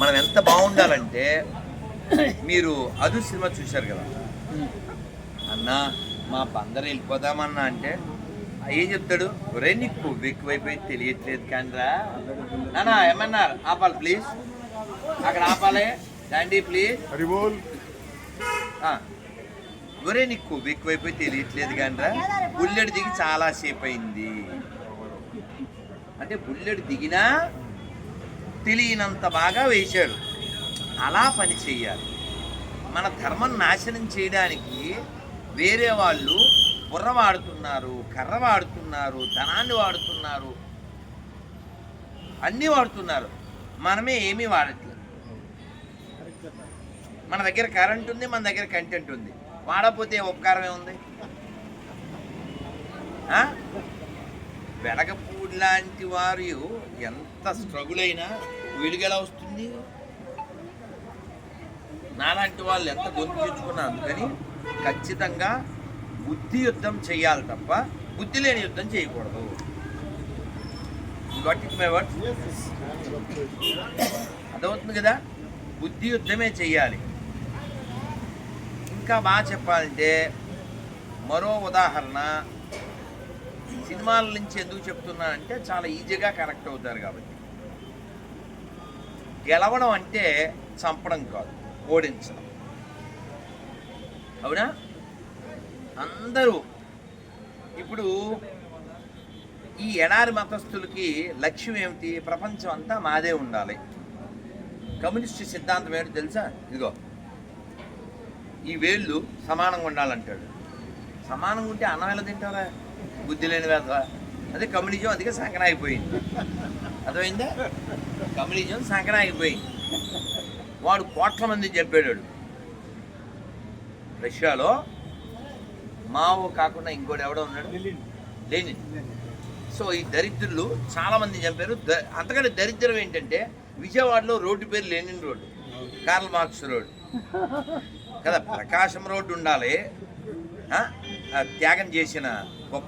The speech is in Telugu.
మనం ఎంత బాగుండాలంటే మీరు అదు సినిమా చూశారు కదా. అన్న మా బందరు వెళ్ళిపోదామన్నా అంటే ఏం చెప్తాడు? ఒరే నీకు కొవ్వు ఎక్కువైపోయి తెలియట్లేదు కానీరా. నానా ఏమన్నారు ఆపాలి ప్లీజ్. అక్కడ ఆపాలి. డాండీ ప్లీజ్. ఒరే నీకు కొవ్వు ఎక్కువైపోయి తెలియట్లేదు కానీరా. బుల్లెట్ దిగి చాలా సేపు అయింది. అంటే బుల్లెట్ దిగినా తెలియనంత బాగా వేశాడు. అలా పని చేయాలి. మన ధర్మం నాశనం చేయడానికి వేరే వాళ్ళు బుర్ర వాడుతున్నారు కర్ర వాడుతున్నారు ధనాన్ని వాడుతున్నారు అన్నీ వాడుతున్నారు. మనమే ఏమీ వాడట్లేదు. మన దగ్గర కరెంట్ ఉంది మన దగ్గర కంటెంట్ ఉంది. వాడపోతే ఉపకారం ఏముంది ఆ? ఇలాంటి వారు ఎంత స్ట్రగుల్ అయినా వెలుగెలా వస్తుంది? నాలాంటి వాళ్ళు ఎంత గొంతు తెచ్చుకున్నా అందుకని ఖచ్చితంగా బుద్ధి యుద్ధం చేయాలి తప్ప బుద్ధి లేని యుద్ధం చేయకూడదు. గాట్ ఇట్ మై వర్డ్ అర్థమవుతుంది కదా? బుద్ధి యుద్ధమే చెయ్యాలి ఇంకా బాగా చెప్పాలంటే మరో ఉదాహరణ సినిమాల నుంచి ఎందుకు చెప్తున్నానంటే చాలా ఈజీగా కనెక్ట్ అవుతారు కాబట్టి. గెలవడం అంటే చంపడం కాదు ఓడించడం. అవునా? అందరూ ఇప్పుడు ఈ ఎడారి మతస్థులకి లక్ష్యం ఏమిటి? ప్రపంచం అంతా మాదే ఉండాలి. కమ్యూనిస్ట్ సిద్ధాంతం ఏంటో తెలుసా? ఇదిగో. ఈ వేళ్ళు సమానంగా ఉండాలంటాడు. సమానంగా ఉంటే అన్నం ఎలా తింటారా బుద్ధి లేని వేద అదే కమ్యూనిజం అదిగా సంకన అయిపోయింది. అర్థమైందా? కమ్యూనిజం సంకన అయిపోయింది. వాడు కోట్ల మంది చెప్పాడు. రష్యాలో మావో కాకుండా ఇంకోటి ఎవడో ఉన్నాడు? లేని సో ఈ దరిద్రులు చాలా మంది చంపారు. ద- అంతకంటే దరిద్రం ఏంటంటే విజయవాడలో రోడ్డు పేరు Lenin road Karl Marx road కదా ప్రకాశం రోడ్డు ఉండాలి. త్యాగం చేసిన